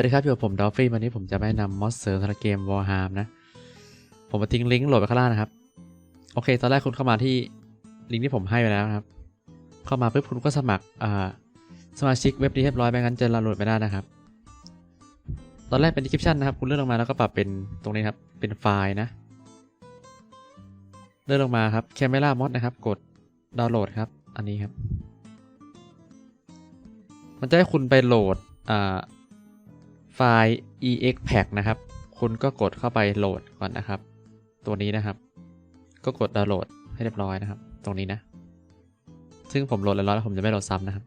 วัสดีครับ อยู่กับผมดอฟฟี่วันนี้ผมจะแนะนำมอสเสริมสำหรับเกมวอ r ฮามนะ ผมมาทิ้งลิงก์โหลดไปข้างล่างนะครับ โอเค ตอนแรกคุณเข้ามาที่ลิงก์ที่ผมให้ไปแล้วนะครับ เข้ามาปุ๊บคุณก็สมัครสมาชิกเว็บนี้เรียบร้อยไม่งั้นจะดาวน์โหลดไม่ได้นะครับ ตอนแรกเป็น description นะครับ คุณเลื่อนลงมาแล้วก็ปรับเป็นตรงนี้ครับ เป็นไฟล์นะ เลื่อนลงมาครับ Camera Mod นะครับ กดดาวน์โหลดครับ อันนี้ครับ มันจะให้คุณไปโหลดอ่า ไฟล์ expack นะครับ คุณก็กดเข้าไปโหลดก่อนนะครับ ตัวนี้นะครับ ก็กดดาวน์โหลดให้เรียบร้อยนะครับ ตรงนี้นะ ซึ่งผมโหลดแล้วแล้วผมจะไม่โหลดซ้ำนะครับ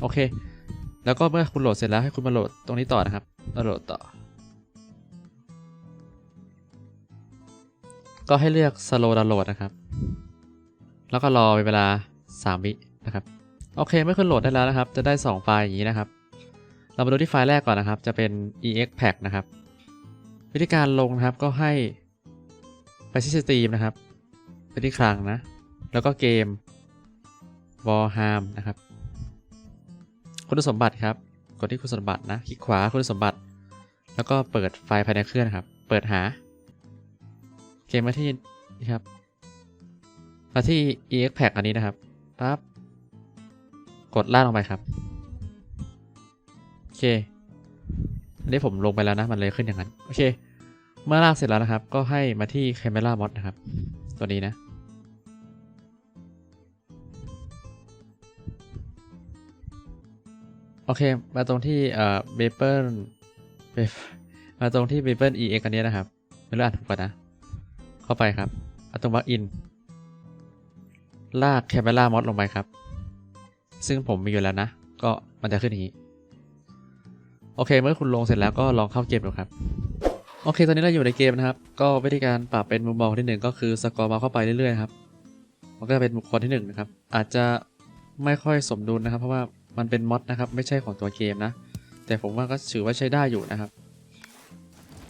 โอเค แล้วก็เมื่อคุณโหลดเสร็จแล้วให้คุณมาโหลดตรงนี้ต่อนะครับดาวน์โหลดต่อ ก็ให้เลือก slow download นะครับ แล้วก็รอเวลา 3 วินะครับ โอเคเมื่อคุณโหลดได้แล้วนะครับ จะได้ 2 ไฟล์อย่างนี้นะครับ เรามาดูที่ไฟล์แรกก่อนนะครับ จะเป็น expack นะครับ วิธีการลงนะครับก็ให้ไปที่ Steam นะครับ ไปที่คลังนะ แล้วก็เกม Warham นะครับ คุณสมบัติครับ กดที่คุณสมบัตินะ คลิกขวาคุณสมบัติ แล้วก็เปิดไฟล์ภายในเครื่องนะครับ เปิดหา เกมมาที่นี่ครับ มาที่ expack อันนี้นะครับปั๊บ กดลางลงไปครับ เคอันนี้ผมลงไปแล้วนะ มันเลยขึ้นอย่างนั้น โอเค เมื่อลากเสร็จแล้วนะครับ ก็ให้มาที่ Camera Mod นะครับ ตัวนี้นะ โอเค มาตรงที่เอ่อ Maple มาตรงที่ Maple EX อันนี้นะครับไม่รู้อ่านถูกป่ะนะ เข้าไปครับเอาตรง Plug in ลาก Camera Mod ลงไปครับ ซึ่งผมมีอยู่แล้วนะ ก็มันจะขึ้นอย่างนี้ โอเคเมื่อคุณลงเสร็จแล้วก็ลองเข้าเกมดูครับ โอเค ตอนนี้เราอยู่ในเกมนะครับ ก็วิธีการปรับเป็นมุมมองที่หนึ่งก็คือสกอร์มาเข้าไปเรื่อยๆครับมันก็จะเป็นบุคคลที่หนึ่งนะครับ อาจจะไม่ค่อยสมดุลนะครับ เพราะว่ามันเป็นมอดนะครับ ไม่ใช่ของตัวเกมนะ แต่ผมว่าก็ถือว่าใช้ได้อยู่นะครับ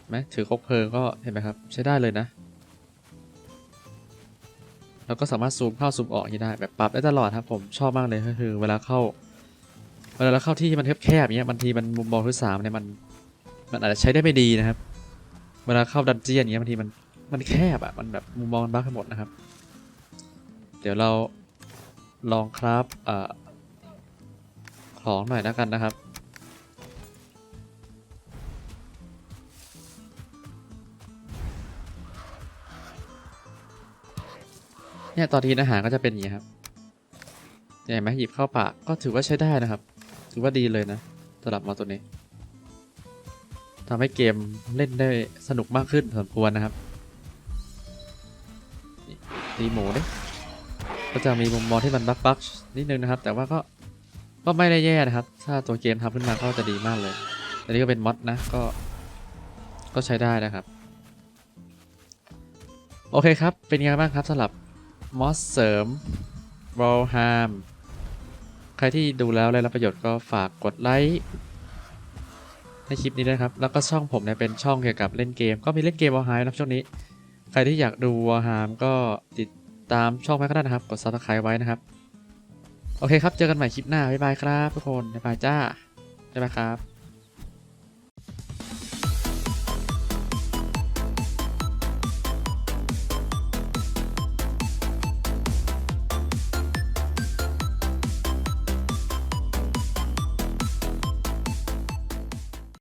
ไหมถือคบเพลิงก็เห็นไหมครับ ใช้ได้เลยนะแล้วก็สามารถซูมเข้าซูมออกได้แบบปรับได้ตลอดครับผมชอบมากเลยก็คือ เวลาเข้า วลาเราเข้าที่มันแคบๆอย่างเงี้ยบางทีมันมุมมองที่สามเนี่ยมันมันอาจจะใช้ได้ไม่ดีนะครับ เวลาเข้าดันเจียนอย่างเงี้ยบางทีมันมันแคบอะมันแบบมุมมองมันบั๊กไปหมดนะครับ เดี๋ยวเราลองครับเอ่อของหน่อยแล้วกันนะครับเนี่ยตอนทีอาหารก็จะเป็นอย่างนี้ครับเนี่ยเห็นไหมหยิบเข้าปากก็ถือว่าใช้ได้นะครับ ถือว่าดีเลยนะสำหรับมอตัวนี้ทำให้เกมเล่นได้สนุกมากขึ้นสมควรนะครับนี่ตีหมูดิก็จะมีมุมมองที่มันบักบักนิดนึงนะครับ แต่ว่าก็ก็ไม่ได้แย่นะครับ ถ้าตัวเกมทำขึ้นมาก็จะดีมากเลยอันนี้ก็เป็นมอดนะก็ก็ใช้ได้นะครับ โอเคครับ เป็นไงบ้างครับสำหรับมอสเสริม w a l h a m ใครที่ดูแล้วได้รับประโยชน์ก็ฝากกดไลค์ให้คลิปนี้ด้วยครับ แล้วก็ช่องผมเนี่ยเป็นช่องเกี่ยวกับเล่นเกม ก็มีเล่นเกม w a l h a m นะช่วงนี้ ใครที่อยากดู w a l h a m ก็ติดตามช่องไว้ก็ได้นะครับ กดซับสไครต์ไว้นะครับ โอเคครับ เจอกันใหม่คลิปหน้า บ๊ายบายครับทุกคน บ๊ายบายจ้า บ๊ายบายครับ